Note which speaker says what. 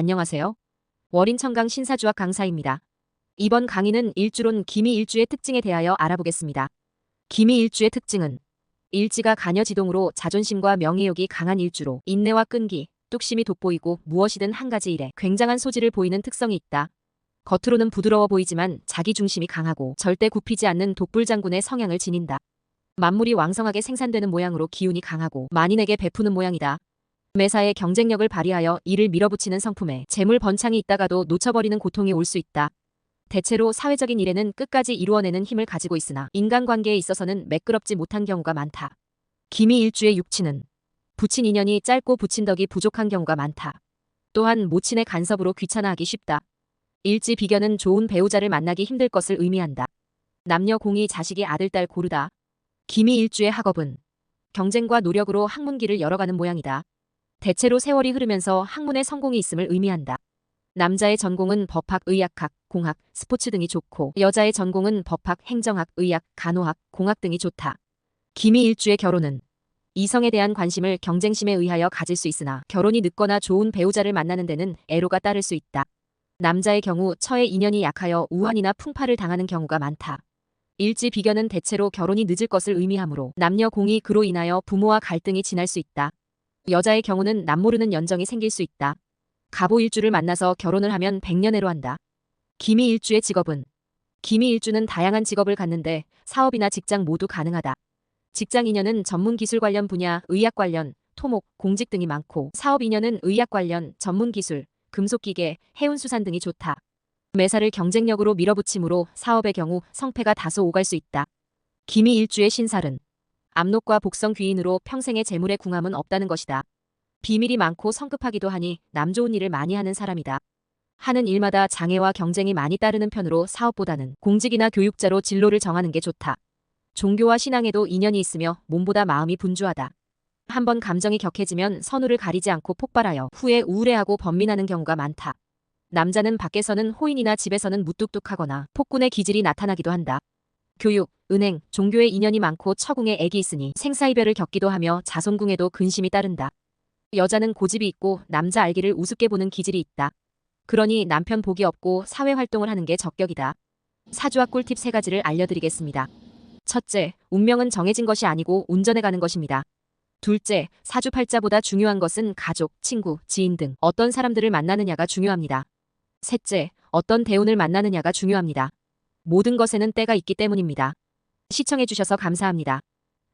Speaker 1: 안녕하세요. 월인청강 신사주학 강사입니다. 이번 강의는 일주론 기미일주의 특징에 대하여 알아보겠습니다. 기미일주의 특징은 일지가 가녀지동으로 자존심과 명예욕이 강한 일주로 인내와 끈기, 뚝심이 돋보이고 무엇이든 한 가지 일에 굉장한 소질을 보이는 특성이 있다. 겉으로는 부드러워 보이지만 자기 중심이 강하고 절대 굽히지 않는 독불장군의 성향을 지닌다. 만물이 왕성하게 생산되는 모양으로 기운이 강하고 만인에게 베푸는 모양이다. 매사에 경쟁력을 발휘하여 이를 밀어붙이는 성품에 재물 번창이 있다가도 놓쳐버리는 고통이 올 수 있다. 대체로 사회적인 일에는 끝까지 이루어내는 힘을 가지고 있으나 인간관계에 있어서는 매끄럽지 못한 경우가 많다. 기미일주의 육친은 붙인 인연이 짧고 붙인 덕이 부족한 경우가 많다. 또한 모친의 간섭으로 귀찮아하기 쉽다. 일지 비견은 좋은 배우자를 만나기 힘들 것을 의미한다. 남녀 공이 자식이 아들 딸 고르다. 기미일주의 학업은 경쟁과 노력으로 학문길을 열어가는 모양이다. 대체로 세월이 흐르면서 학문의 성공이 있음을 의미한다. 남자의 전공은 법학, 의학학, 공학, 스포츠 등이 좋고 여자의 전공은 법학, 행정학, 의학, 간호학, 공학 등이 좋다. 기미일주의 결혼은 이성에 대한 관심을 경쟁심에 의하여 가질 수 있으나 결혼이 늦거나 좋은 배우자를 만나는 데는 애로가 따를 수 있다. 남자의 경우 처의 인연이 약하여 우환이나 풍파를 당하는 경우가 많다. 일지 비견은 대체로 결혼이 늦을 것을 의미하므로 남녀 공이 그로 인하여 부모와 갈등이 지날 수 있다. 여자의 경우는 남모르는 연정이 생길 수 있다. 가보일주를 만나서 결혼을 하면 백년애로 한다. 기미일주의 직업은 기미일주는 다양한 직업을 갖는데 사업이나 직장 모두 가능하다. 직장 인연은 전문 기술 관련 분야, 의학 관련, 토목, 공직 등이 많고 사업 인연은 의학 관련, 전문 기술, 금속기계, 해운수산 등이 좋다. 매사를 경쟁력으로 밀어붙이므로 사업의 경우 성패가 다소 오갈 수 있다. 기미일주의 신살은 압록과 복성 귀인으로 평생의 재물의 궁함은 없다는 것이다. 비밀이 많고 성급하기도 하니 남 좋은 일을 많이 하는 사람이다. 하는 일마다 장애와 경쟁이 많이 따르는 편으로 사업보다는 공직이나 교육자로 진로를 정하는 게 좋다. 종교와 신앙에도 인연이 있으며 몸보다 마음이 분주하다. 한번 감정이 격해지면 선우를 가리지 않고 폭발하여 후에 우울해하고 번민하는 경우가 많다. 남자는 밖에서는 호인이나 집에서는 무뚝뚝하거나 폭군의 기질이 나타나기도 한다. 교육, 은행, 종교에 인연이 많고 처궁에 애기 있으니 생사이별을 겪기도 하며 자손궁에도 근심이 따른다. 여자는 고집이 있고 남자 알기를 우습게 보는 기질이 있다. 그러니 남편 복이 없고 사회활동을 하는 게 적격이다. 사주학 꿀팁 세 가지를 알려드리겠습니다. 첫째, 운명은 정해진 것이 아니고 운전해 가는 것입니다. 둘째, 사주 팔자보다 중요한 것은 가족, 친구, 지인 등 어떤 사람들을 만나느냐가 중요합니다. 셋째, 어떤 대운을 만나느냐가 중요합니다. 모든 것에는 때가 있기 때문입니다. 시청해주셔서 감사합니다.